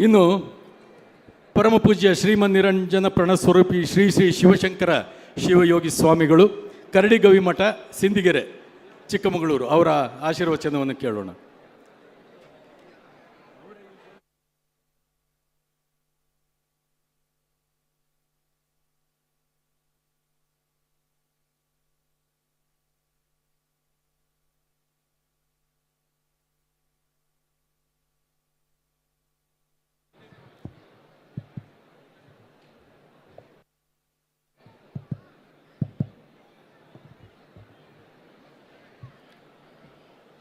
ಇನ್ನು ಪರಮಪೂಜ್ಯ ಶ್ರೀಮನ್ನಿರಂಜನ ಪ್ರಣಸ್ವರೂಪಿ ಶ್ರೀ ಶ್ರೀ ಶಿವಶಂಕರ ಶಿವಯೋಗಿ ಸ್ವಾಮಿಗಳು ಕರಡಿಗವಿ ಮಠ ಸಿಂದಿಗೆರೆ ಚಿಕ್ಕಮಗಳೂರು ಅವರ ಆಶೀರ್ವಚನವನ್ನು ಕೇಳೋಣ.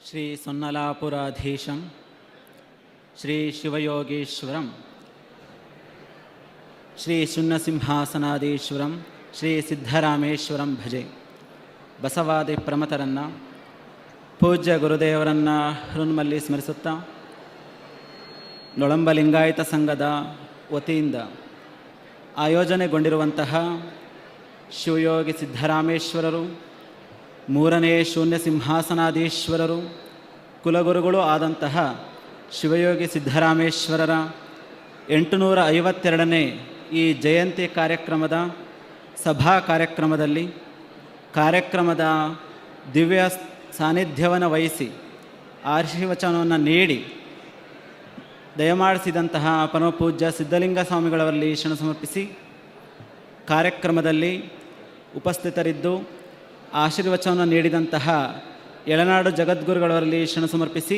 ಶ್ರೀ ಸೊನ್ನಲಾಪುರಾಧೀಶಂ, ಶ್ರೀ ಶಿವಯೋಗೀಶ್ವರಂ, ಶ್ರೀ ಶುನ್ನಸಿಂಹಾಸನಾದೀಶ್ವರಂ ಶ್ರೀ ಸಿದ್ಧರಾಮೇಶ್ವರಂ ಭಜೆ. ಬಸವಾದಿ ಪ್ರಮತರನ್ನು, ಪೂಜ್ಯ ಗುರುದೇವರನ್ನು ಹೃನ್ಮಲ್ಲಿ ಸ್ಮರಿಸುತ್ತಾ ನೊಳಂಬ ಲಿಂಗಾಯತ ಸಂಘದ ವತಿಯಿಂದ ಆಯೋಜನೆಗೊಂಡಿರುವಂತಹ ಶಿವಯೋಗಿ ಸಿದ್ಧರಾಮೇಶ್ವರರು ಮೂರನೇ ಶೂನ್ಯ ಸಿಂಹಾಸನಾಧೀಶ್ವರರು, ಕುಲಗುರುಗಳು ಆದಂತಹ ಶಿವಯೋಗಿ ಸಿದ್ಧರಾಮೇಶ್ವರರ ಎಂಟುನೂರ ಐವತ್ತೆರಡನೇ ಈ ಜಯಂತಿ ಕಾರ್ಯಕ್ರಮದ ಸಭಾ ಕಾರ್ಯಕ್ರಮದಲ್ಲಿ ಕಾರ್ಯಕ್ರಮದ ದಿವ್ಯ ಸಾನ್ನಿಧ್ಯವನ್ನು ವಹಿಸಿ ಆಶೀರ್ವಚನವನ್ನು ನೀಡಿ ದಯಮಾಡಿಸಿದಂತಹ ಪರಮಪೂಜ್ಯ ಸಿದ್ಧಲಿಂಗ ಸ್ವಾಮಿಗಳವರಲ್ಲಿ ಶರಣ ಸಮರ್ಪಿಸಿ ಕಾರ್ಯಕ್ರಮದಲ್ಲಿ ಉಪಸ್ಥಿತರಿದ್ದು ಆಶೀರ್ವಚನವನ್ನು ನೀಡಿದಂತಹ ಎಳನಾಡು ಜಗದ್ಗುರುಗಳವರಲ್ಲಿ ಶರಣ ಸಮರ್ಪಿಸಿ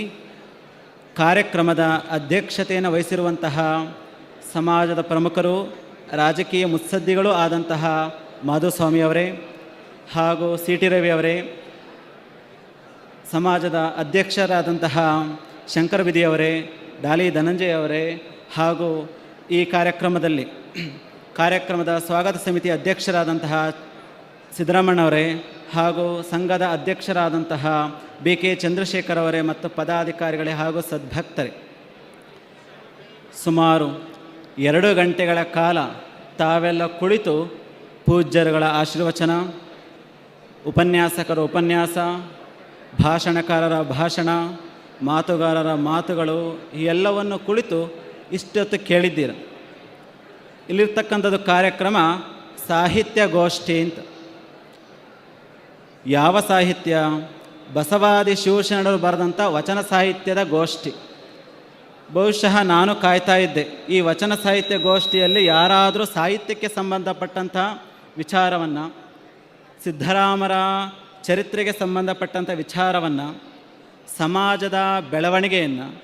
ಕಾರ್ಯಕ್ರಮದ ಅಧ್ಯಕ್ಷತೆಯನ್ನು ವಹಿಸಿರುವಂತಹ ಸಮಾಜದ ಪ್ರಮುಖರು, ರಾಜಕೀಯ ಮುತ್ಸದ್ದಿಗಳೂ ಆದಂತಹ ಮಾಧುಸ್ವಾಮಿಯವರೇ ಹಾಗೂ ಸಿ ಟಿ ರವಿ ಅವರೇ, ಸಮಾಜದ ಅಧ್ಯಕ್ಷರಾದಂತಹ ಶಂಕರ ವಿಧಿಯವರೇ ಡಾಲಿ ಧನಂಜಯ ಅವರೇ ಹಾಗೂ ಈ ಕಾರ್ಯಕ್ರಮದಲ್ಲಿ ಕಾರ್ಯಕ್ರಮದ ಸ್ವಾಗತ ಸಮಿತಿ ಅಧ್ಯಕ್ಷರಾದಂತಹ ಸಿದ್ದರಾಮಣ್ಣವರೇ ಹಾಗೂ ಸಂಘದ ಅಧ್ಯಕ್ಷರಾದಂತಹ ಬಿ ಕೆ ಚಂದ್ರಶೇಖರ್ ಅವರೇ ಮತ್ತು ಪದಾಧಿಕಾರಿಗಳೇ ಹಾಗೂ ಸದ್ಭಕ್ತರೇ, ಸುಮಾರು ಎರಡು ಗಂಟೆಗಳ ಕಾಲ ತಾವೆಲ್ಲ ಕುಳಿತು ಪೂಜ್ಯರುಗಳ ಆಶೀರ್ವಚನ, ಉಪನ್ಯಾಸಕರ ಉಪನ್ಯಾಸ, ಭಾಷಣಕಾರರ ಭಾಷಣ, ಮಾತುಗಾರರ ಮಾತುಗಳು ಎಲ್ಲವನ್ನು ಕುಳಿತು ಇಷ್ಟೊತ್ತು ಕೇಳಿದ್ದೀರ. ಇಲ್ಲಿರ್ತಕ್ಕಂಥದ್ದು ಕಾರ್ಯಕ್ರಮ ಸಾಹಿತ್ಯ ಗೋಷ್ಠಿ ಅಂತ. ಯಾವ ಸಾಹಿತ್ಯ? ಬಸವಾದಿ ಶಿವಶರಣರು ಬರೆದಂಥ ವಚನ ಸಾಹಿತ್ಯದ ಗೋಷ್ಠಿ. ಬಹುಶಃ ನಾನು ಕಾಯ್ತಾ ಇದ್ದೆ. ಈ ವಚನ ಸಾಹಿತ್ಯ ಗೋಷ್ಠಿಯಲ್ಲಿ ಯಾರಾದರೂ ಸಾಹಿತ್ಯಕ್ಕೆ ಸಂಬಂಧಪಟ್ಟಂಥ ವಿಚಾರವನ್ನು, ಸಿದ್ಧರಾಮರ ಚರಿತ್ರೆಗೆ ಸಂಬಂಧಪಟ್ಟಂಥ ವಿಚಾರವನ್ನು, ಸಮಾಜದ ಬೆಳವಣಿಗೆಯನ್ನು,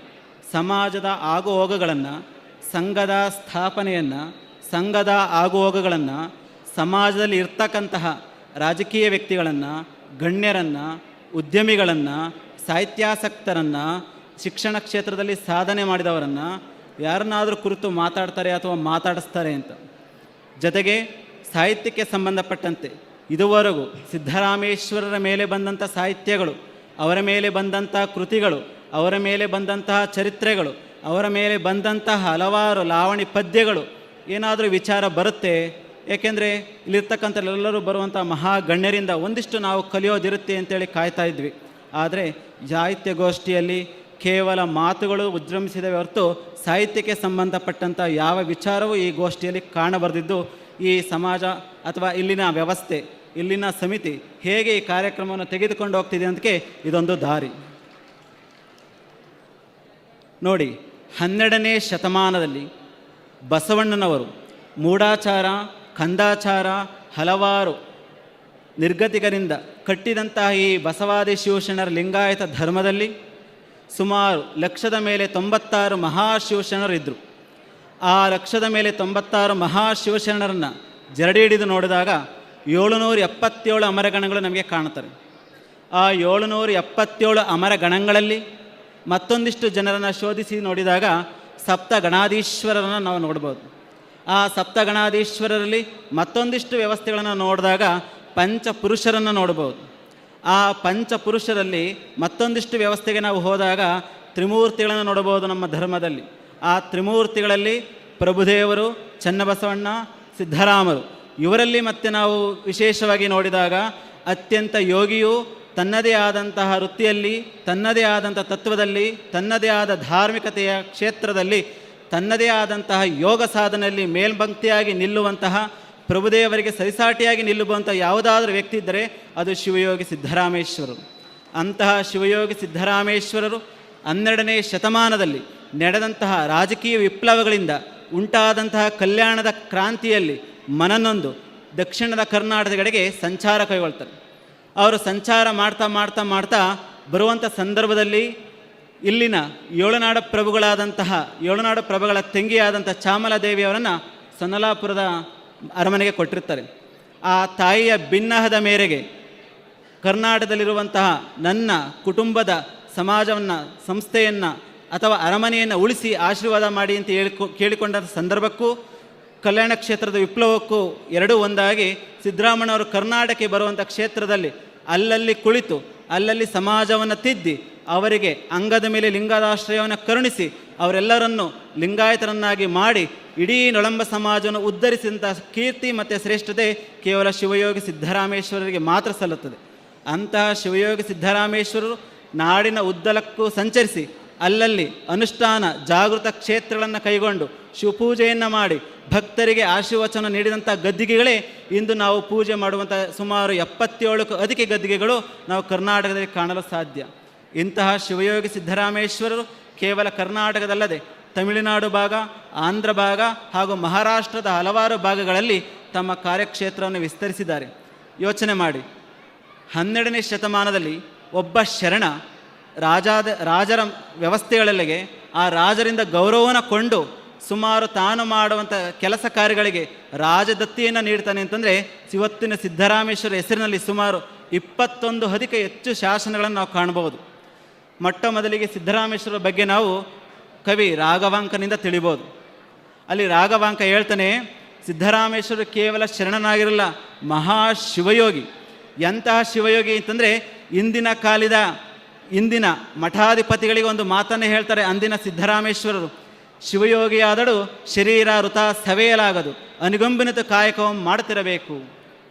ಸಮಾಜದ ಆಗುಹೋಗುಗಳನ್ನು, ಸಂಘದ ಸ್ಥಾಪನೆಯನ್ನು, ಸಂಘದ ಆಗುಹೋಗುಗಳನ್ನು, ಸಮಾಜದಲ್ಲಿ ಇರ್ತಕ್ಕಂತಹ ರಾಜಕೀಯ ವ್ಯಕ್ತಿಗಳನ್ನು, ಗಣ್ಯರನ್ನು, ಉದ್ಯಮಿಗಳನ್ನು, ಸಾಹಿತ್ಯಾಸಕ್ತರನ್ನು, ಶಿಕ್ಷಣ ಕ್ಷೇತ್ರದಲ್ಲಿ ಸಾಧನೆ ಮಾಡಿದವರನ್ನು ಯಾರನ್ನಾದರೂ ಕುರಿತು ಮಾತಾಡ್ತಾರೆ ಅಥವಾ ಮಾತಾಡಿಸ್ತಾರೆ ಅಂತ. ಜೊತೆಗೆ ಸಾಹಿತ್ಯಕ್ಕೆ ಸಂಬಂಧಪಟ್ಟಂತೆ ಇದುವರೆಗೂ ಸಿದ್ದರಾಮೇಶ್ವರರ ಮೇಲೆ ಬಂದಂಥ ಸಾಹಿತ್ಯಗಳು, ಅವರ ಮೇಲೆ ಬಂದಂತಹ ಕೃತಿಗಳು, ಅವರ ಮೇಲೆ ಬಂದಂತಹ ಚರಿತ್ರೆಗಳು, ಅವರ ಮೇಲೆ ಬಂದಂತಹ ಹಲವಾರು ಲಾವಣಿ ಪದ್ಯಗಳು ಏನಾದರೂ ವಿಚಾರ ಬರುತ್ತೆ? ಏಕೆಂದರೆ ಇಲ್ಲಿರ್ತಕ್ಕಂಥ ಎಲ್ಲರೂ ಬರುವಂಥ ಮಹಾಗಣ್ಯರಿಂದ ಒಂದಿಷ್ಟು ನಾವು ಕಲಿಯೋದಿರುತ್ತೆ ಅಂತೇಳಿ ಕಾಯ್ತಾ ಇದ್ವಿ. ಆದರೆ ಸಾಹಿತ್ಯಗೋಷ್ಠಿಯಲ್ಲಿ ಕೇವಲ ಮಾತುಗಳು ವಿಜೃಂಭಿಸಿದವೆ ಹೊರತು ಸಾಹಿತ್ಯಕ್ಕೆ ಸಂಬಂಧಪಟ್ಟಂಥ ಯಾವ ವಿಚಾರವೂ ಈ ಗೋಷ್ಠಿಯಲ್ಲಿ ಕಾಣಬರ್ದಿದ್ದು. ಈ ಸಮಾಜ ಅಥವಾ ಇಲ್ಲಿನ ವ್ಯವಸ್ಥೆ, ಇಲ್ಲಿನ ಸಮಿತಿ ಹೇಗೆ ಈ ಕಾರ್ಯಕ್ರಮವನ್ನು ತೆಗೆದುಕೊಂಡು ಹೋಗ್ತಿದೆ ಅಂತಕ್ಕೆ ಇದೊಂದು ದಾರಿ. ನೋಡಿ, ಹನ್ನೆರಡನೇ ಶತಮಾನದಲ್ಲಿ ಬಸವಣ್ಣನವರು ಮೂಢಾಚಾರ ಕಂದಾಚಾರ ಹಲವಾರು ನಿರ್ಗತಿಕರಿಂದ ಕಟ್ಟಿದಂತಹ ಈ ಬಸವಾದಿ ಶಿವಶರಣರ ಲಿಂಗಾಯತ ಧರ್ಮದಲ್ಲಿ ಸುಮಾರು ಲಕ್ಷದ ಮೇಲೆ ತೊಂಬತ್ತಾರು ಮಹಾಶಿವಶರಣರಿದ್ದರು ಆ ಲಕ್ಷದ ಮೇಲೆ ತೊಂಬತ್ತಾರು ಮಹಾಶಿವಶರಣರನ್ನು ಜರಡಿ ಹಿಡಿದು ನೋಡಿದಾಗ ಏಳುನೂರ ಎಪ್ಪತ್ತೇಳು ಅಮರಗಣಗಳು ನಮಗೆ ಕಾಣುತ್ತವೆ. ಆ ಏಳುನೂರ ಎಪ್ಪತ್ತೇಳು ಅಮರಗಣಗಳಲ್ಲಿ ಮತ್ತೊಂದಿಷ್ಟು ಜನರನ್ನು ಶೋಧಿಸಿ ನೋಡಿದಾಗ ಸಪ್ತ ಗಣಾಧೀಶ್ವರರನ್ನು ನಾವು ನೋಡ್ಬೋದು. ಆ ಸಪ್ತಗಣಾಧೀಶ್ವರರಲ್ಲಿ ಮತ್ತೊಂದಿಷ್ಟು ವ್ಯವಸ್ಥೆಗಳನ್ನು ನೋಡಿದಾಗ ಪಂಚಪುರುಷರನ್ನು ನೋಡ್ಬೋದು ಆ ಪಂಚಪುರುಷರಲ್ಲಿ ಮತ್ತೊಂದಿಷ್ಟು ವ್ಯವಸ್ಥೆಗೆ ನಾವು ಹೋದಾಗ ತ್ರಿಮೂರ್ತಿಗಳನ್ನು ನೋಡಬಹುದು ನಮ್ಮ ಧರ್ಮದಲ್ಲಿ. ಆ ತ್ರಿಮೂರ್ತಿಗಳಲ್ಲಿ ಪ್ರಭುದೇವರು, ಚನ್ನಬಸವಣ್ಣ, ಸಿದ್ಧರಾಮರು. ಇವರಲ್ಲಿ ಮತ್ತೆ ನಾವು ವಿಶೇಷವಾಗಿ ನೋಡಿದಾಗ ಅತ್ಯಂತ ಯೋಗಿಯು ತನ್ನದೇ ಆದಂತಹ ವೃತ್ತಿಯಲ್ಲಿ, ತನ್ನದೇ ಆದಂಥ ತತ್ವದಲ್ಲಿ, ತನ್ನದೇ ಆದ ಧಾರ್ಮಿಕತೆಯ ಕ್ಷೇತ್ರದಲ್ಲಿ ತನ್ನದೇ ಆದಂತಹ ಯೋಗ ಸಾಧನೆಯಲ್ಲಿ ಮೇಲ್ಪಂಕ್ತಿಯಾಗಿ ನಿಲ್ಲುವಂತಹ ಪ್ರಭುದೇವರಿಗೆ ಸರಿಸಾಟಿಯಾಗಿ ನಿಲ್ಲುವಂಥ ಯಾವುದಾದ್ರೂ ವ್ಯಕ್ತಿ ಇದ್ದರೆ ಅದು ಶಿವಯೋಗಿ ಸಿದ್ದರಾಮೇಶ್ವರರು ಅಂತಹ ಶಿವಯೋಗಿ ಸಿದ್ದರಾಮೇಶ್ವರರು ಹನ್ನೆರಡನೇ ಶತಮಾನದಲ್ಲಿ ನಡೆದಂತಹ ರಾಜಕೀಯ ವಿಪ್ಲವಗಳಿಂದ ಉಂಟಾದಂತಹ ಕಲ್ಯಾಣದ ಕ್ರಾಂತಿಯಲ್ಲಿ ಮನನೊಂದು ದಕ್ಷಿಣದ ಕರ್ನಾಟಕದ ಕಡೆಗೆ ಸಂಚಾರ ಕೈಗೊಳ್ತಾರೆ. ಅವರು ಸಂಚಾರ ಮಾಡ್ತಾ ಮಾಡ್ತಾ ಮಾಡ್ತಾ ಬರುವಂಥ ಸಂದರ್ಭದಲ್ಲಿ ಇಲ್ಲಿನ ಏಳುನಾಡ ಪ್ರಭುಗಳಾದಂತಹ, ಏಳುನಾಡ ಪ್ರಭುಗಳ ತಂಗಿಯಾದಂಥ ಚಾಮಲಾದೇವಿಯವರನ್ನು ಸೊನ್ನಲಾಪುರದ ಅರಮನೆಗೆ ಕೊಟ್ಟಿರ್ತಾರೆ. ಆ ತಾಯಿಯ ಭಿನ್ನಹದ ಮೇರೆಗೆ ಕರ್ನಾಟಕದಲ್ಲಿರುವಂತಹ ನನ್ನ ಕುಟುಂಬದ ಸಮಾಜವನ್ನು, ಸಂಸ್ಥೆಯನ್ನು ಅಥವಾ ಅರಮನೆಯನ್ನು ಉಳಿಸಿ ಆಶೀರ್ವಾದ ಮಾಡಿ ಅಂತ ಹೇಳಿಕೊ ಕೇಳಿಕೊಂಡ ಸಂದರ್ಭಕ್ಕೂ, ಕಲ್ಯಾಣ ಕ್ಷೇತ್ರದ ವಿಪ್ಲವಕ್ಕೂ ಎರಡೂ ಒಂದಾಗಿ ಸಿದ್ದರಾಮಣ್ಣವರು ಕರ್ನಾಟಕಕ್ಕೆ ಬರುವಂಥ ಕ್ಷೇತ್ರದಲ್ಲಿ ಅಲ್ಲಲ್ಲಿ ಕುಳಿತು, ಅಲ್ಲಲ್ಲಿ ಸಮಾಜವನ್ನು ತಿದ್ದಿ ಅವರಿಗೆ ಅಂಗದ ಮೇಲೆ ಲಿಂಗದಾಶ್ರಯವನ್ನು ಕರುಣಿಸಿ ಅವರೆಲ್ಲರನ್ನು ಲಿಂಗಾಯತರನ್ನಾಗಿ ಮಾಡಿ ಇಡೀ ನೊಳಂಬ ಸಮಾಜವನ್ನು ಉದ್ಧರಿಸಿದಂಥ ಕೀರ್ತಿ ಮತ್ತು ಶ್ರೇಷ್ಠತೆ ಕೇವಲ ಶಿವಯೋಗಿ ಸಿದ್ದರಾಮೇಶ್ವರರಿಗೆ ಮಾತ್ರ ಸಲ್ಲುತ್ತದೆ. ಅಂತಹ ಶಿವಯೋಗಿ ಸಿದ್ದರಾಮೇಶ್ವರರು ನಾಡಿನ ಉದ್ದಲಕ್ಕೂ ಸಂಚರಿಸಿ ಅಲ್ಲಲ್ಲಿ ಅನುಷ್ಠಾನ ಜಾಗೃತ ಕ್ಷೇತ್ರಗಳನ್ನು ಕೈಗೊಂಡು ಶಿವಪೂಜೆಯನ್ನು ಮಾಡಿ ಭಕ್ತರಿಗೆ ಆಶೀರ್ವಚನ ನೀಡಿದಂಥ ಗದ್ದಿಗೆಗಳೇ, ಇಂದು ನಾವು ಪೂಜೆ ಮಾಡುವಂಥ ಸುಮಾರು ಎಪ್ಪತ್ತೇಳಕ್ಕೂ ಅಧಿಕ ಗದ್ದಿಗೆಗಳು ನಾವು ಕರ್ನಾಟಕದಲ್ಲಿ ಕಾಣಲು ಸಾಧ್ಯ. ಇಂತಹ ಶಿವಯೋಗಿ ಸಿದ್ದರಾಮೇಶ್ವರರು ಕೇವಲ ಕರ್ನಾಟಕದಲ್ಲದೆ ತಮಿಳುನಾಡು ಭಾಗ, ಆಂಧ್ರ ಭಾಗ ಹಾಗೂ ಮಹಾರಾಷ್ಟ್ರದ ಹಲವಾರು ಭಾಗಗಳಲ್ಲಿ ತಮ್ಮ ಕಾರ್ಯಕ್ಷೇತ್ರವನ್ನು ವಿಸ್ತರಿಸಿದ್ದಾರೆ. ಯೋಚನೆ ಮಾಡಿ. ಹನ್ನೆರಡನೇ ಶತಮಾನದಲ್ಲಿ ಒಬ್ಬ ಶರಣ ರಾಜಾದ, ರಾಜರ ವ್ಯವಸ್ಥೆಗಳಲ್ಲಿಗೆ ಆ ರಾಜರಿಂದ ಗೌರವನ ಕೊಂಡು ಸುಮಾರು ತಾನು ಮಾಡುವಂಥ ಕೆಲಸ ಕಾರ್ಯಗಳಿಗೆ ರಾಜದತ್ತಿಯನ್ನು ನೀಡ್ತಾನೆ ಅಂತಂದರೆ ಇವತ್ತಿನ ಸಿದ್ದರಾಮೇಶ್ವರ ಹೆಸರಿನಲ್ಲಿ ಸುಮಾರು ಇಪ್ಪತ್ತೊಂದು ಅಧಿಕ ಹೆಚ್ಚು ಶಾಸನಗಳನ್ನು ನಾವು ಕಾಣಬಹುದು ಮೊಟ್ಟ ಮೊದಲಿಗೆ ಸಿದ್ದರಾಮೇಶ್ವರ ಬಗ್ಗೆ ನಾವು ಕವಿ ರಾಘವಾಂಕನಿಂದ ತಿಳಿಬೋದು. ಅಲ್ಲಿ ರಾಘವಾಂಕ ಹೇಳ್ತಾನೆ, ಸಿದ್ದರಾಮೇಶ್ವರ ಕೇವಲ ಶರಣನಾಗಿರಲ್ಲ, ಮಹಾ ಶಿವಯೋಗಿ. ಎಂತಹ ಶಿವಯೋಗಿ ಅಂತಂದರೆ ಇಂದಿನ ಕಾಲದ ಇಂದಿನ ಮಠಾಧಿಪತಿಗಳಿಗೆ ಒಂದು ಮಾತನ್ನೇ ಹೇಳ್ತಾರೆ, ಅಂದಿನ ಸಿದ್ದರಾಮೇಶ್ವರರು. ಶಿವಯೋಗಿಯಾದಳು ಶರೀರ ಋತ ಸವೆಯಲಾಗದು ಅನುಗಂಬಿನಿತ ಕಾಯಕವನ್ನು ಮಾಡ್ತಿರಬೇಕು.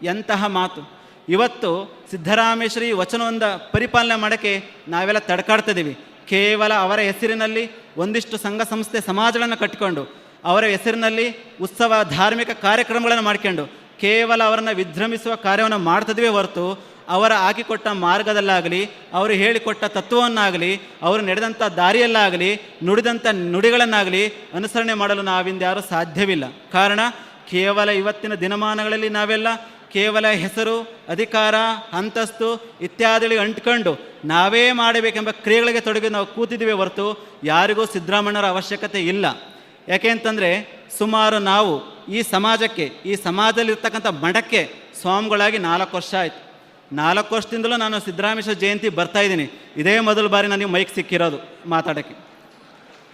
ಎಂತಹ ಮಾತು. ಇವತ್ತು ಸಿದ್ದರಾಮೇಶ್ವರಿ ವಚನವೊಂದ ಪರಿಪಾಲನೆ ಮಾಡೋಕ್ಕೆ ನಾವೆಲ್ಲ ತಡ್ಕಾಡ್ತಿದ್ದೀವಿ. ಕೇವಲ ಅವರ ಹೆಸರಿನಲ್ಲಿ ಒಂದಿಷ್ಟು ಸಂಘ ಸಂಸ್ಥೆ ಸಮಾಜಗಳನ್ನು ಕಟ್ಟಿಕೊಂಡು, ಅವರ ಹೆಸರಿನಲ್ಲಿ ಉತ್ಸವ ಧಾರ್ಮಿಕ ಕಾರ್ಯಕ್ರಮಗಳನ್ನು ಮಾಡ್ಕೊಂಡು, ಕೇವಲ ಅವರನ್ನು ವಿಜೃಂಭಿಸುವ ಕಾರ್ಯವನ್ನು ಮಾಡ್ತಿದ್ವಿ ಹೊರತು ಅವರ ಹಾಕಿಕೊಟ್ಟ ಮಾರ್ಗದಲ್ಲಾಗಲಿ, ಅವರು ಹೇಳಿಕೊಟ್ಟ ತತ್ವವನ್ನಾಗಲಿ, ಅವರು ನಡೆದಂಥ ದಾರಿಯಲ್ಲಾಗಲಿ ನುಡಿದಂಥ ನುಡಿಗಳನ್ನಾಗಲಿ ಅನುಸರಣೆ ಮಾಡಲು ನಾವಿಂದ್ಯಾರೂ ಸಾಧ್ಯವಿಲ್ಲ. ಕಾರಣ ಕೇವಲ ಇವತ್ತಿನ ದಿನಮಾನಗಳಲ್ಲಿ ನಾವೆಲ್ಲ ಕೇವಲ ಹೆಸರು, ಅಧಿಕಾರ, ಅಂತಸ್ತು ಇತ್ಯಾದಿಗಳಿಗೆ ಅಂಟ್ಕೊಂಡು ನಾವೇ ಮಾಡಬೇಕೆಂಬ ಕ್ರಿಯೆಗಳಿಗೆ ತೊಡಗಿ ನಾವು ಕೂತಿದ್ದೀವಿ ಹೊರತು ಯಾರಿಗೂ ಸಿದ್ದರಾಮಣ್ಣರ ಅವಶ್ಯಕತೆ ಇಲ್ಲ. ಯಾಕೆ ಅಂತಂದರೆ ಸುಮಾರು ನಾವು ಈ ಸಮಾಜಕ್ಕೆ, ಈ ಸಮಾಜದಲ್ಲಿರ್ತಕ್ಕಂಥ ಮಠಕ್ಕೆ ಸ್ವಾಮಿಗಳಾಗಿ ನಾಲ್ಕು ವರ್ಷ ಆಯಿತು. ನಾಲ್ಕು ವರ್ಷದಿಂದಲೂ ನಾನು ಸಿದ್ದರಾಮೇಶ್ವರ ಜಯಂತಿ ಬರ್ತಾ ಇದ್ದೀನಿ. ಇದೇ ಮೊದಲ ಬಾರಿ ನನಗೆ ಮೈಕ್ ಸಿಕ್ಕಿರೋದು ಮಾತಾಡೋಕ್ಕೆ.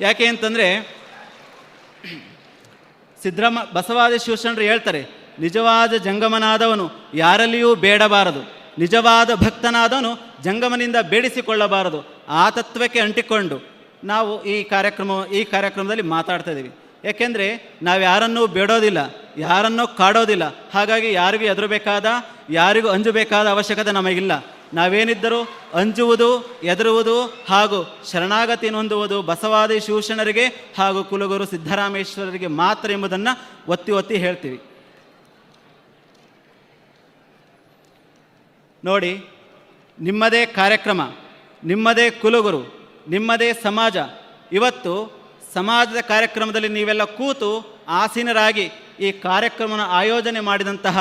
ಯಾಕೆ ಅಂತಂದರೆ ಸಿದ್ದರಾಮ, ಬಸವಾದಿ ಶಿವಶರಣರು ಹೇಳ್ತಾರೆ ನಿಜವಾದ ಜಂಗಮನಾದವನು ಯಾರಲ್ಲಿಯೂ ಬೇಡಬಾರದು. ನಿಜವಾದ ಭಕ್ತನಾದವನು ಜಂಗಮನಿಂದ ಬೇಡಿಸಿಕೊಳ್ಳಬಾರದು. ಆ ತತ್ವಕ್ಕೆ ಅಂಟಿಕೊಂಡು ನಾವು ಈ ಕಾರ್ಯಕ್ರಮ, ಈ ಕಾರ್ಯಕ್ರಮದಲ್ಲಿ ಮಾತಾಡ್ತಾ ಇದ್ದೀವಿ. ಯಾಕೆಂದರೆ ನಾವು ಯಾರನ್ನೂ ಬೇಡೋದಿಲ್ಲ, ಯಾರನ್ನೂ ಕಾಡೋದಿಲ್ಲ. ಹಾಗಾಗಿ ಯಾರಿಗೂ ಎದುರಬೇಕಾದ, ಯಾರಿಗೂ ಅಂಜಬೇಕಾದ ಅವಶ್ಯಕತೆ ನಮಗಿಲ್ಲ. ನಾವೇನಿದ್ದರೂ ಅಂಜುವುದು, ಎದುರುವುದು ಹಾಗೂ ಶರಣಾಗತಿ ನೊಂದುವುದು ಬಸವಾದಿ ಶಿವಶರಣರಿಗೆ ಹಾಗೂ ಕುಲಗುರು ಸಿದ್ದರಾಮೇಶ್ವರರಿಗೆ ಮಾತ್ರ ಎಂಬುದನ್ನು ಒತ್ತಿ ಒತ್ತಿ ಹೇಳ್ತೀವಿ. ನೋಡಿ, ನಿಮ್ಮದೇ ಕಾರ್ಯಕ್ರಮ, ನಿಮ್ಮದೇ ಕುಲಗುರು, ನಿಮ್ಮದೇ ಸಮಾಜ. ಇವತ್ತು ಸಮಾಜದ ಕಾರ್ಯಕ್ರಮದಲ್ಲಿ ನೀವೆಲ್ಲ ಕೂತು ಆಸೀನರಾಗಿ ಈ ಕಾರ್ಯಕ್ರಮನ ಆಯೋಜನೆ ಮಾಡಿದಂತಹ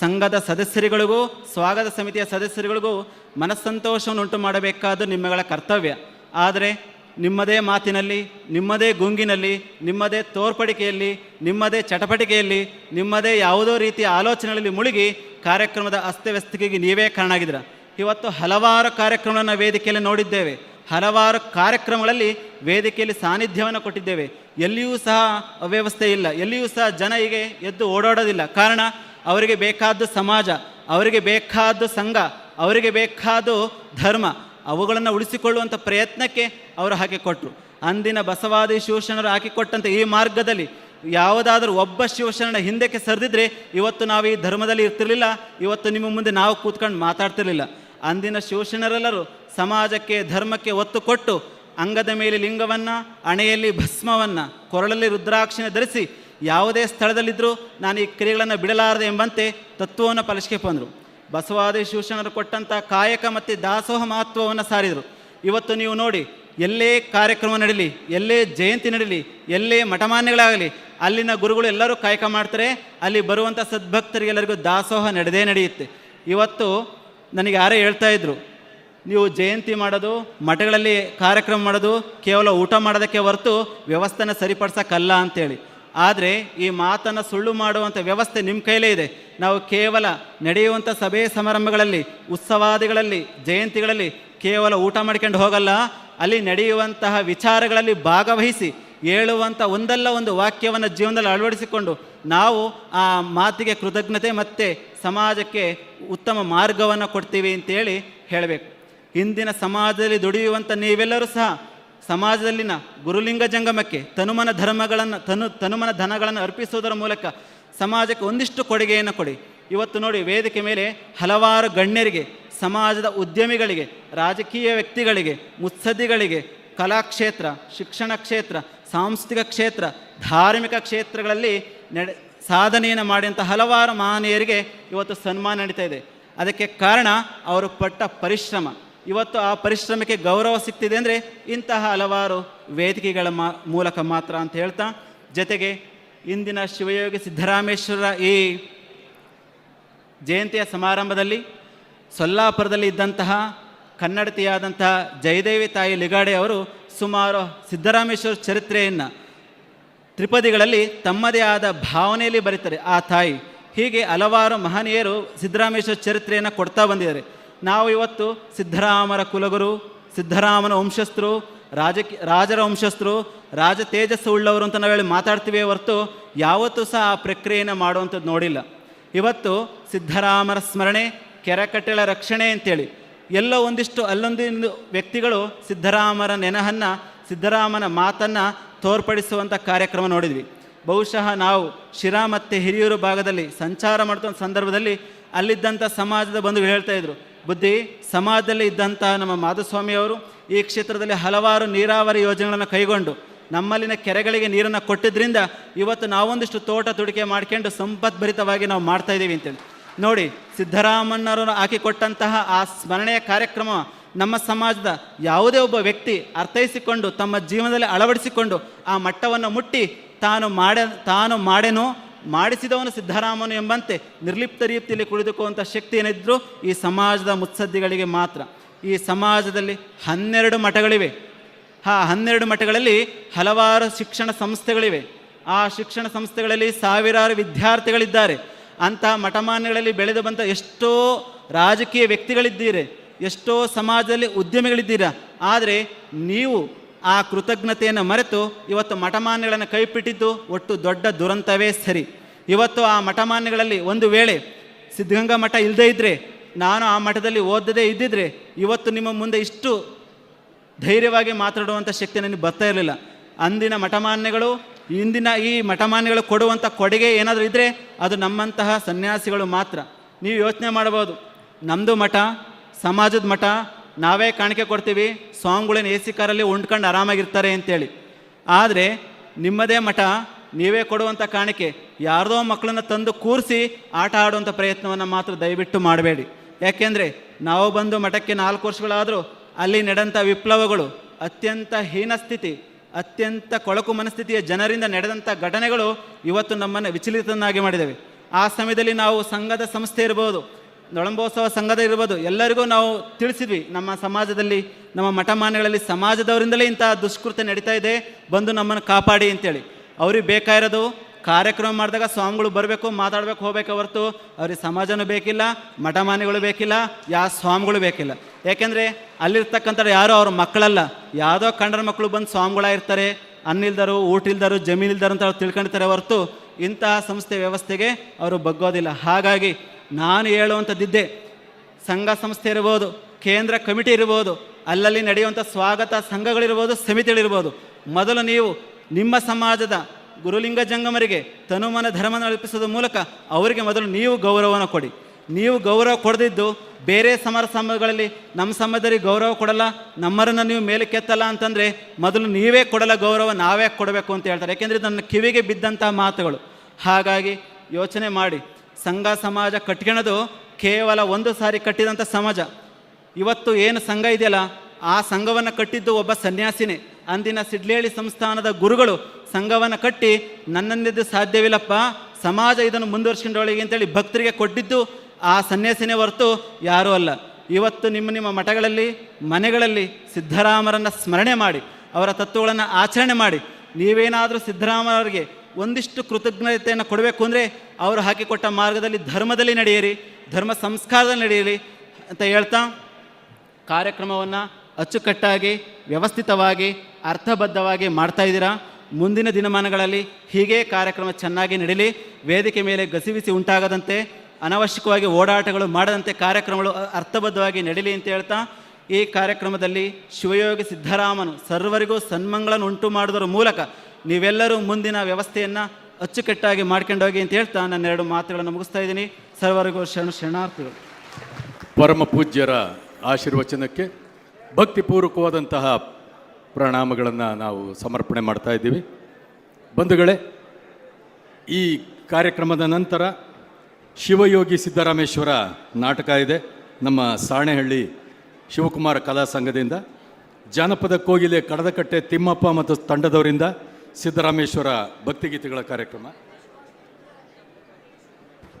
ಸಂಘದ ಸದಸ್ಯರುಗಳಿಗೂ, ಸ್ವಾಗತ ಸಮಿತಿಯ ಸದಸ್ಯರುಗಳಿಗೂ ಮನಸ್ಸಂತೋಷವನ್ನು ಉಂಟು ಮಾಡಬೇಕಾದ್ದು ನಿಮ್ಮಗಳ ಕರ್ತವ್ಯ. ಆದರೆ ನಿಮ್ಮದೇ ಮಾತಿನಲ್ಲಿ, ನಿಮ್ಮದೇ ಗುಂಗಿನಲ್ಲಿ, ನಿಮ್ಮದೇ ತೋರ್ಪಡಿಕೆಯಲ್ಲಿ, ನಿಮ್ಮದೇ ಚಟಪಟಿಕೆಯಲ್ಲಿ, ನಿಮ್ಮದೇ ಯಾವುದೋ ರೀತಿಯ ಆಲೋಚನೆಗಳಲ್ಲಿ ಮುಳುಗಿ ಕಾರ್ಯಕ್ರಮದ ಅಸ್ತವ್ಯಸ್ತತೆಗೆ ನೀವೇ ಕಾರಣ ಆಗಿದ್ದೀರ ಇವತ್ತು ಹಲವಾರು ಕಾರ್ಯಕ್ರಮಗಳನ್ನು ವೇದಿಕೆಯಲ್ಲಿ ನೋಡಿದ್ದೇವೆ. ಹಲವಾರು ಕಾರ್ಯಕ್ರಮಗಳಲ್ಲಿ ವೇದಿಕೆಯಲ್ಲಿ ಸಾನ್ನಿಧ್ಯವನ್ನು ಕೊಟ್ಟಿದ್ದೇವೆ. ಎಲ್ಲಿಯೂ ಸಹ ಅವ್ಯವಸ್ಥೆ ಇಲ್ಲ. ಎಲ್ಲಿಯೂ ಸಹ ಜನ ಹೀಗೆ ಎದ್ದು ಓಡಾಡೋದಿಲ್ಲ. ಕಾರಣ, ಅವರಿಗೆ ಬೇಕಾದ್ದು ಸಮಾಜ, ಅವರಿಗೆ ಬೇಕಾದ್ದು ಸಂಘ, ಅವರಿಗೆ ಬೇಕಾದ್ದು ಧರ್ಮ, ಅವುಗಳನ್ನು ಉಳಿಸಿಕೊಳ್ಳುವಂಥ ಪ್ರಯತ್ನಕ್ಕೆ ಅವರು ಹಾಕಿಕೊಟ್ರು. ಅಂದಿನ ಬಸವಾದಿ ಶಿವಶರಣರು ಹಾಕಿಕೊಟ್ಟಂಥ ಈ ಮಾರ್ಗದಲ್ಲಿ ಯಾವುದಾದ್ರೂ ಒಬ್ಬ ಶಿವಶರಣ ಹಿಂದಕ್ಕೆ ಸರಿದಿದ್ರೆ ಇವತ್ತು ನಾವು ಈ ಧರ್ಮದಲ್ಲಿ ಇರ್ತಿರ್ಲಿಲ್ಲ, ಇವತ್ತು ನಿಮ್ಮ ಮುಂದೆ ನಾವು ಕೂತ್ಕೊಂಡು ಮಾತಾಡ್ತಿರ್ಲಿಲ್ಲ. ಅಂದಿನ ಶಿವಶರಣರೆಲ್ಲರೂ ಸಮಾಜಕ್ಕೆ, ಧರ್ಮಕ್ಕೆ ಒತ್ತು ಕೊಟ್ಟು ಅಂಗದ ಮೇಲೆ ಲಿಂಗವನ್ನು, ಅಣೆಯಲ್ಲಿ ಭಸ್ಮವನ್ನು, ಕೊರಳಲ್ಲಿ ರುದ್ರಾಕ್ಷಿನ ಧರಿಸಿ ಯಾವುದೇ ಸ್ಥಳದಲ್ಲಿದ್ದರೂ ನಾನು ಈ ಕ್ರಿಯೆಗಳನ್ನು ಬಿಡಲಾರದೆ ಎಂಬಂತೆ ತತ್ವವನ್ನು ಪಲಿಸ್ಕೆ ಬಂದರು. ಬಸವಾದಿ ಶಿವಶರಣರು ಕೊಟ್ಟಂಥ ಕಾಯಕ ಮತ್ತು ದಾಸೋಹ ಮಹತ್ವವನ್ನು ಸಾರಿದರು. ಇವತ್ತು ನೀವು ನೋಡಿ ಎಲ್ಲೇ ಕಾರ್ಯಕ್ರಮ ನಡೀಲಿ, ಎಲ್ಲೇ ಜಯಂತಿ ನಡೀಲಿ, ಎಲ್ಲೇ ಮಠಮಾನ್ಯಗಳಾಗಲಿ, ಅಲ್ಲಿನ ಗುರುಗಳು ಎಲ್ಲರೂ ಕಾಯಕ ಮಾಡ್ತಾರೆ. ಅಲ್ಲಿ ಬರುವಂಥ ಸದ್ಭಕ್ತರಿಗೆಲ್ಲರಿಗೂ ದಾಸೋಹ ನಡೆದೇ ನಡೆಯುತ್ತೆ. ಇವತ್ತು ನನಗೆ ಯಾರೇ ಹೇಳ್ತಾ ಇದ್ರು, ನೀವು ಜಯಂತಿ ಮಾಡೋದು, ಮಠಗಳಲ್ಲಿ ಕಾರ್ಯಕ್ರಮ ಮಾಡೋದು, ಕೇವಲ ಊಟ ಮಾಡೋದಕ್ಕೆ ಹೊರತು ವ್ಯವಸ್ಥೆನ ಸರಿಪಡಿಸೋಕ್ಕಲ್ಲ ಅಂತೇಳಿ. ಆದರೆ ಈ ಮಾತನ್ನು ಸುಳ್ಳು ಮಾಡುವಂಥ ವ್ಯವಸ್ಥೆ ನಿಮ್ಮ ಕೈಲೇ ಇದೆ. ನಾವು ಕೇವಲ ನಡೆಯುವಂಥ ಸಭೆ ಸಮಾರಂಭಗಳಲ್ಲಿ, ಉತ್ಸವಾದಿಗಳಲ್ಲಿ, ಜಯಂತಿಗಳಲ್ಲಿ ಕೇವಲ ಊಟ ಮಾಡ್ಕೊಂಡು ಹೋಗಲ್ಲ ಅಲ್ಲಿ ನಡೆಯುವಂತಹ ವಿಚಾರಗಳಲ್ಲಿ ಭಾಗವಹಿಸಿ ಹೇಳುವಂಥ ಒಂದಲ್ಲ ಒಂದು ವಾಕ್ಯವನ್ನು ಜೀವನದಲ್ಲಿ ಅಳವಡಿಸಿಕೊಂಡು ನಾವು ಆ ಮಾತಿಗೆ ಕೃತಜ್ಞತೆ ಮತ್ತು ಸಮಾಜಕ್ಕೆ ಉತ್ತಮ ಮಾರ್ಗವನ್ನು ಕೊಡ್ತೀವಿ ಅಂತೇಳಿ ಹೇಳಬೇಕು. ಇಂದಿನ ಸಮಾಜದಲ್ಲಿ ದುಡಿಯುವಂಥ ನೀವೆಲ್ಲರೂ ಸಹ ಸಮಾಜದಲ್ಲಿನ ಗುರುಲಿಂಗ ಜಂಗಮಕ್ಕೆ ತನುಮನ ಧರ್ಮಗಳನ್ನು ತನು ತನುಮನ ಧನಗಳನ್ನು ಅರ್ಪಿಸುವುದರ ಮೂಲಕ ಸಮಾಜಕ್ಕೆ ಒಂದಿಷ್ಟು ಕೊಡುಗೆಯನ್ನು ಕೊಡಿ. ಇವತ್ತು ನೋಡಿ ವೇದಿಕೆ ಮೇಲೆ ಹಲವಾರು ಗಣ್ಯರಿಗೆ ಸಮಾಜದ ಉದ್ಯಮಿಗಳಿಗೆ, ರಾಜಕೀಯ ವ್ಯಕ್ತಿಗಳಿಗೆ, ಮುತ್ಸದ್ದಿಗಳಿಗೆ, ಕಲಾಕ್ಷೇತ್ರ, ಶಿಕ್ಷಣ ಕ್ಷೇತ್ರ ಸಾಂಸ್ಕೃತಿಕ ಕ್ಷೇತ್ರ, ಧಾರ್ಮಿಕ ಕ್ಷೇತ್ರಗಳಲ್ಲಿ ನಡೆ, ಸಾಧನೆಯನ್ನು ಮಾಡಿದಂಥ ಹಲವಾರು ಮಹನೀಯರಿಗೆ ಇವತ್ತು ಸನ್ಮಾನ ನಡೀತಾ ಇದೆ. ಅದಕ್ಕೆ ಕಾರಣ ಅವರು ಪಟ್ಟ ಪರಿಶ್ರಮ. ಇವತ್ತು ಆ ಪರಿಶ್ರಮಕ್ಕೆ ಗೌರವ ಸಿಗ್ತಿದೆ ಅಂದರೆ ಇಂತಹ ಹಲವಾರು ವೇದಿಕೆಗಳ ಮಾ, ಮೂಲಕ ಮಾತ್ರ ಅಂತ ಹೇಳ್ತಾ, ಜೊತೆಗೆ ಇಂದಿನ ಶಿವಯೋಗಿ ಸಿದ್ದರಾಮೇಶ್ವರ ಈ ಜಯಂತಿಯ ಸಮಾರಂಭದಲ್ಲಿ ಸೊಲ್ಲಾಪುರದಲ್ಲಿ ಇದ್ದಂತಹ ಕನ್ನಡತಿಯಾದಂತಹ ಜಯದೇವಿ ತಾಯಿ ಲಿಗಾಡೆ ಅವರು ಸುಮಾರು ಸಿದ್ದರಾಮೇಶ್ವರ ಚರಿತ್ರೆಯನ್ನು ತ್ರಿಪದಿಗಳಲ್ಲಿ ತಮ್ಮದೇ ಆದ ಭಾವನೆಯಲ್ಲಿ ಬರೀತಾರೆ. ಆ ತಾಯಿ ಹೀಗೆ ಹಲವಾರು ಮಹನೀಯರು ಸಿದ್ದರಾಮೇಶ್ವರ ಚರಿತ್ರೆಯನ್ನು ಕೊಡ್ತಾ ಬಂದಿದ್ದಾರೆ. ನಾವು ಇವತ್ತು ಸಿದ್ದರಾಮರ ಕುಲಗುರು, ಸಿದ್ದರಾಮನ ವಂಶಸ್ಥರು ರಾಜಕೀಯ ರಾಜರ ವಂಶಸ್ಥರು, ರಾಜ ತೇಜಸ್ಸು ಉಳ್ಳವರು ಅಂತ ನಾವು ಹೇಳಿ ಮಾತಾಡ್ತೀವಿ ಹೊರತು ಯಾವತ್ತೂ ಸಹ ಆ ಪ್ರಕ್ರಿಯೆಯನ್ನು ಮಾಡುವಂಥದ್ದು ನೋಡಿಲ್ಲ. ಇವತ್ತು ಸಿದ್ದರಾಮರ ಸ್ಮರಣೆ ಕೆರೆಕಟ್ಟೆಗಳ ರಕ್ಷಣೆ ಅಂತೇಳಿ. ಎಲ್ಲ ಒಂದಿಷ್ಟು ಅಲ್ಲೊಂದಿಂದು ವ್ಯಕ್ತಿಗಳು ಸಿದ್ದರಾಮರ ನೆನಹನ್ನು, ಸಿದ್ದರಾಮನ ಮಾತನ್ನು ತೋರ್ಪಡಿಸುವಂಥ ಕಾರ್ಯಕ್ರಮ ನೋಡಿದ್ವಿ. ಬಹುಶಃ ನಾವು ಶಿರಾ ಮತ್ತು ಹಿರಿಯೂರು ಭಾಗದಲ್ಲಿ ಸಂಚಾರ ಮಾಡುವಂಥ ಸಂದರ್ಭದಲ್ಲಿ ಅಲ್ಲಿದ್ದಂಥ ಸಮಾಜದ ಬಂಧುಗಳು ಹೇಳ್ತಾ ಇದ್ರು. ಬುದ್ಧಿ, ಸಮಾಜದಲ್ಲಿ ಇದ್ದಂಥ ನಮ್ಮ ಮಾಧುಸ್ವಾಮಿಯವರು ಈ ಕ್ಷೇತ್ರದಲ್ಲಿ ಹಲವಾರು ನೀರಾವರಿ ಯೋಜನೆಗಳನ್ನು ಕೈಗೊಂಡು ನಮ್ಮಲ್ಲಿನ ಕೆರೆಗಳಿಗೆ ನೀರನ್ನು ಕೊಟ್ಟಿದ್ದರಿಂದ ಇವತ್ತು ನಾವೊಂದಿಷ್ಟು ತೋಟ ತುಡಿಕೆ ಮಾಡ್ಕೊಂಡು ಸಂಪದ್ಭರಿತವಾಗಿ ನಾವು ಮಾಡ್ತಾ ಇದ್ದೀವಿ ಅಂತೇಳಿ. ನೋಡಿ ಸಿದ್ದರಾಮಣ್ಣವರು ಹಾಕಿಕೊಟ್ಟಂತಹ ಆ ಸ್ಮರಣೆಯ ಕಾರ್ಯಕ್ರಮ ನಮ್ಮ ಸಮಾಜದ ಯಾವುದೇ ಒಬ್ಬ ವ್ಯಕ್ತಿ ಅರ್ಥೈಸಿಕೊಂಡು ತಮ್ಮ ಜೀವನದಲ್ಲಿ ಅಳವಡಿಸಿಕೊಂಡು ಆ ಮಟ್ಟವನ್ನು ಮುಟ್ಟಿ ತಾನು ಮಾಡ, ತಾನು ಮಾಡೆನು, ಮಾಡಿಸಿದವನು ಸಿದ್ದರಾಮನು ಎಂಬಂತೆ ನಿರ್ಲಿಪ್ತ ರೀತಿಯಲ್ಲಿ ಕುಳಿತುಕೊಳ್ಳುವಂಥ ಶಕ್ತಿ ಏನಿದ್ರು ಈ ಸಮಾಜದ ಮುತ್ಸದ್ದಿಗಳಿಗೆ ಮಾತ್ರ. ಈ ಸಮಾಜದಲ್ಲಿ ಹನ್ನೆರಡು ಮಠಗಳಿವೆ. ಆ ಹನ್ನೆರಡು ಮಠಗಳಲ್ಲಿ ಹಲವಾರು ಶಿಕ್ಷಣ ಸಂಸ್ಥೆಗಳಿವೆ. ಆ ಶಿಕ್ಷಣ ಸಂಸ್ಥೆಗಳಲ್ಲಿ ಸಾವಿರಾರು ವಿದ್ಯಾರ್ಥಿಗಳಿದ್ದಾರೆ. ಅಂತಹ ಮಠಮಾನ್ಯಗಳಲ್ಲಿ ಬೆಳೆದು ಬಂದ ಎಷ್ಟೋ ರಾಜಕೀಯ ವ್ಯಕ್ತಿಗಳಿದ್ದೀರಿ, ಎಷ್ಟೋ ಸಮಾಜದಲ್ಲಿ ಉದ್ಯಮಿಗಳಿದ್ದೀರಾ, ಆದರೆ ನೀವು ಆ ಕೃತಜ್ಞತೆಯನ್ನು ಮರೆತು ಇವತ್ತು ಮಠಮಾನ್ಯಗಳನ್ನು ಕೈಪಿಟ್ಟಿದ್ದು ಒಟ್ಟು ದೊಡ್ಡ ದುರಂತವೇ ಸರಿ. ಇವತ್ತು ಆ ಮಠಮಾನ್ಯಗಳಲ್ಲಿ ಒಂದು ವೇಳೆ ಸಿದ್ಧಗಂಗಾ ಮಠ ಇಲ್ಲದೇ ಇದ್ದರೆ ನಾನು ಆ ಮಠದಲ್ಲಿ ಓದದೇ ಇದ್ದಿದ್ರೆ, ಇವತ್ತು ನಿಮ್ಮ ಮುಂದೆ ಇಷ್ಟು ಧೈರ್ಯವಾಗಿ ಮಾತಾಡುವಂಥ ಶಕ್ತಿ ನನಗೆ ಬರ್ತಾ ಇರಲಿಲ್ಲ. ಅಂದಿನ ಮಠಮಾನ್ಯಗಳು ಇಂದಿನ ಈ ಮಠಮಾನ್ಯಗಳು ಕೊಡುವಂಥ ಕೊಡುಗೆ ಏನಾದರೂ ಇದ್ದರೆ ಅದು ನಮ್ಮಂತಹ ಸನ್ಯಾಸಿಗಳು ಮಾತ್ರ. ನೀವು ಯೋಚನೆ ಮಾಡ್ಬೋದು ನಮ್ಮದು ಮಠ, ಸಮಾಜದ ಮಠ, ನಾವೇ ಕಾಣಿಕೆ ಕೊಡ್ತೀವಿ ಸ್ವಾಮಿಗಳೇನು ಎ ಸಿ ಕಾರಲ್ಲಿ ಉಂಡ್ಕೊಂಡು ಆರಾಮಾಗಿರ್ತಾರೆ ಅಂತೇಳಿ. ಆದರೆ ನಿಮ್ಮದೇ ಮಠ, ನೀವೇ ಕೊಡುವಂಥ ಕಾಣಿಕೆ, ಯಾರದೋ ಮಕ್ಕಳನ್ನ ತಂದು ಕೂರಿಸಿ ಆಟ ಆಡುವಂಥ ಪ್ರಯತ್ನವನ್ನು ಮಾತ್ರ ದಯವಿಟ್ಟು ಮಾಡಬೇಡಿ. ಯಾಕೆಂದರೆ ನಾವು ಬಂದು ಮಠಕ್ಕೆ ನಾಲ್ಕು ವರ್ಷಗಳಾದರೂ ಅಲ್ಲಿ ನಡೆದಂಥ ವಿಪ್ಲವಗಳು ಅತ್ಯಂತ ಹೀನ ಸ್ಥಿತಿ. ಅತ್ಯಂತ ಕೊಳಕು ಮನಸ್ಥಿತಿಯ ಜನರಿಂದ ನಡೆದಂಥ ಘಟನೆಗಳು ಇವತ್ತು ನಮ್ಮನ್ನು ವಿಚಲಿತನಾಗಿ ಮಾಡಿದ್ದೇವೆ ಆ ಸಮಯದಲ್ಲಿ ನಾವು ಸಂಘದ ಸಂಸ್ಥೆ ಇರ್ಬೋದು ನೊಳಂಬೋತ್ಸವ ಸಂಘದ ಇರ್ಬೋದು, ಎಲ್ಲರಿಗೂ ನಾವು ತಿಳಿಸಿದ್ವಿ, ನಮ್ಮ ಸಮಾಜದಲ್ಲಿ, ನಮ್ಮ ಮಠಮಾನ್ಯಗಳಲ್ಲಿ ಸಮಾಜದವರಿಂದಲೇ ಇಂಥ ದುಷ್ಕೃತ್ಯ ನಡೀತಾ ಇದೆ, ಬಂದು ನಮ್ಮನ್ನು ಕಾಪಾಡಿ ಅಂತೇಳಿ. ಅವ್ರಿಗೆ ಬೇಕಾಗಿರೋದು ಕಾರ್ಯಕ್ರಮ ಮಾಡಿದಾಗ ಸ್ವಾಮಿಗಳು ಬರಬೇಕು, ಮಾತಾಡಬೇಕು, ಹೋಗ್ಬೇಕು ಹೊರತು ಅವ್ರಿಗೆ ಸಮಾಜನೂ ಬೇಕಿಲ್ಲ, ಮಠಮಾನಿಗಳು ಬೇಕಿಲ್ಲ ಯಾವ ಸ್ವಾಮಿಗಳು ಬೇಕಿಲ್ಲ. ಯಾಕೆಂದರೆ ಅಲ್ಲಿರ್ತಕ್ಕಂಥ ಯಾರೋ ಅವ್ರ ಮಕ್ಕಳಲ್ಲ. ಯಾವುದೋ ಕಂಡರ ಮಕ್ಕಳು ಬಂದು ಸ್ವಾಮಿಗಳಾಗಿರ್ತಾರೆ, ಅನ್ನಿಲ್ದರು ಊಟ ಇಲ್ದರು ಜಮೀನು ಅಂತ ಅವ್ರು ತಿಳ್ಕೊಂಡಿರ್ತಾರೆ ಹೊರತು ಇಂತಹ ಸಂಸ್ಥೆ ವ್ಯವಸ್ಥೆಗೆ ಅವರು ಬಗ್ಗೋದಿಲ್ಲ. ಹಾಗಾಗಿ ನಾನು ಹೇಳುವಂಥದ್ದಿದ್ದೆ, ಸಂಘ ಸಂಸ್ಥೆ ಇರ್ಬೋದು, ಕೇಂದ್ರ ಕಮಿಟಿ ಇರ್ಬೋದು, ಅಲ್ಲಲ್ಲಿ ನಡೆಯುವಂಥ ಸ್ವಾಗತ ಸಂಘಗಳಿರ್ಬೋದು, ಸಮಿತಿಗಳಿರ್ಬೋದು, ಮೊದಲು ನೀವು ನಿಮ್ಮ ಸಮಾಜದ ಗುರುಲಿಂಗ ಜಂಗಮರಿಗೆ ತನುಮನ ಧರ್ಮ ನಡಿಪಿಸೋದ್ರ ಮೂಲಕ ಅವರಿಗೆ ಮೊದಲು ನೀವು ಗೌರವನ ಕೊಡಿ. ನೀವು ಗೌರವ ಕೊಡದಿದ್ದು ಬೇರೆ ಸಮರ ಸಮಾಜಗಳಲ್ಲಿ ನಮ್ಮ ಸಮಾಜದಲ್ಲಿ ಗೌರವ ಕೊಡಲ್ಲ, ನಮ್ಮರನ್ನು ನೀವು ಮೇಲೆ ಕೆತ್ತಲ್ಲ ಅಂತಂದರೆ ಮೊದಲು ನೀವೇ ಕೊಡಲ್ಲ ಗೌರವ, ನಾವೇ ಕೊಡಬೇಕು ಅಂತ ಹೇಳ್ತಾರೆ. ಯಾಕೆಂದರೆ ನನ್ನ ಕಿವಿಗೆ ಬಿದ್ದಂಥ ಮಾತುಗಳು. ಹಾಗಾಗಿ ಯೋಚನೆ ಮಾಡಿ. ಸಂಘ, ಸಮಾಜ ಕಟ್ಕೊಳೋದು ಕೇವಲ ಒಂದು ಸಾರಿ ಕಟ್ಟಿದಂಥ ಸಮಾಜ. ಇವತ್ತು ಏನು ಸಂಘ ಇದೆಯಲ್ಲ, ಆ ಸಂಘವನ್ನು ಕಟ್ಟಿದ್ದು ಒಬ್ಬ ಸನ್ಯಾಸಿನೇ. ಅಂದಿನ ಸಿಡ್ಲೇಳಿ ಸಂಸ್ಥಾನದ ಗುರುಗಳು ಸಂಘವನ್ನು ಕಟ್ಟಿ ನನ್ನನ್ನಿದ್ದು ಸಾಧ್ಯವಿಲ್ಲಪ್ಪ, ಸಮಾಜ ಇದನ್ನು ಮುಂದುವರ್ಸ್ಕೊಂಡೊಳಗೆ ಅಂತೇಳಿ ಭಕ್ತರಿಗೆ ಕೊಟ್ಟಿದ್ದು ಆ ಸನ್ಯಾಸಿನೇ ಹೊರತು ಯಾರೂ ಅಲ್ಲ. ಇವತ್ತು ನಿಮ್ಮ ನಿಮ್ಮ ಮಠಗಳಲ್ಲಿ, ಮನೆಗಳಲ್ಲಿ ಸಿದ್ದರಾಮರನ್ನು ಸ್ಮರಣೆ ಮಾಡಿ, ಅವರ ತತ್ವಗಳನ್ನು ಆಚರಣೆ ಮಾಡಿ, ನೀವೇನಾದರೂ ಸಿದ್ದರಾಮರವರಿಗೆ ಒಂದಿಷ್ಟು ಕೃತಜ್ಞತೆಯನ್ನು ಕೊಡಬೇಕು ಅಂದರೆ ಅವರು ಹಾಕಿಕೊಟ್ಟ ಮಾರ್ಗದಲ್ಲಿ ಧರ್ಮದಲ್ಲಿ ನಡೆಯಿರಿ, ಧರ್ಮ ಸಂಸ್ಕಾರದಲ್ಲಿ ನಡೆಯಿರಿ ಅಂತ ಹೇಳ್ತಾ ಕಾರ್ಯಕ್ರಮವನ್ನು ಅಚ್ಚುಕಟ್ಟಾಗಿ, ವ್ಯವಸ್ಥಿತವಾಗಿ, ಅರ್ಥಬದ್ಧವಾಗಿ ಮಾಡ್ತಾ ಇದ್ದೀರಾ? ಮುಂದಿನ ದಿನಮಾನಗಳಲ್ಲಿ ಹೀಗೆ ಕಾರ್ಯಕ್ರಮ ಚೆನ್ನಾಗಿ ನಡೀಲಿ. ವೇದಿಕೆ ಮೇಲೆ ಗಸಿವಿಸಿ ಉಂಟಾಗದಂತೆ, ಅನವಶ್ಯಕವಾಗಿ ಓಡಾಟಗಳು ಮಾಡದಂತೆ ಕಾರ್ಯಕ್ರಮಗಳು ಅರ್ಥಬದ್ಧವಾಗಿ ನಡೀಲಿ ಅಂತ ಹೇಳ್ತಾ, ಈ ಕಾರ್ಯಕ್ರಮದಲ್ಲಿ ಶಿವಯೋಗಿ ಸಿದ್ದರಾಮನು ಸರ್ವರಿಗೂ ಸನ್ಮಂಗಳನ್ನು ಉಂಟು ಮಾಡುವುದರ ಮೂಲಕ ನೀವೆಲ್ಲರೂ ಮುಂದಿನ ವ್ಯವಸ್ಥೆಯನ್ನು ಅಚ್ಚುಕಟ್ಟಾಗಿ ಮಾಡ್ಕೊಂಡೋಗಿ ಅಂತ ಹೇಳ್ತಾ ನನ್ನ ಎರಡು ಮಾತುಗಳನ್ನು ಮುಗಿಸ್ತಾ ಇದ್ದೀನಿ. ಸರ್ವರಿಗೂ ಶರಣ ಶರಣಾರ್ಥಿಗಳು. ಪರಮ ಪೂಜ್ಯರ ಆಶೀರ್ವಚನಕ್ಕೆ ಭಕ್ತಿಪೂರ್ವಕವಾದಂತಹ ಪ್ರಣಾಮಗಳನ್ನು ನಾವು ಸಮರ್ಪಣೆ ಮಾಡ್ತಾ ಇದ್ದೀವಿ. ಬಂಧುಗಳೇ, ಈ ಕಾರ್ಯಕ್ರಮದ ನಂತರ ಶಿವಯೋಗಿ ಸಿದ್ದರಾಮೇಶ್ವರ ನಾಟಕ ಇದೆ. ನಮ್ಮ ಸಾಣೆಹಳ್ಳಿ ಶಿವಕುಮಾರ ಕಲಾ ಸಂಘದಿಂದ, ಜಾನಪದ ಕೋಗಿಲೆ ಕಡದಕಟ್ಟೆ ತಿಮ್ಮಪ್ಪ ಮತ್ತು ತಂಡದವರಿಂದ ಸಿದ್ದರಾಮೇಶ್ವರ ಭಕ್ತಿಗೀತೆಗಳ ಕಾರ್ಯಕ್ರಮ.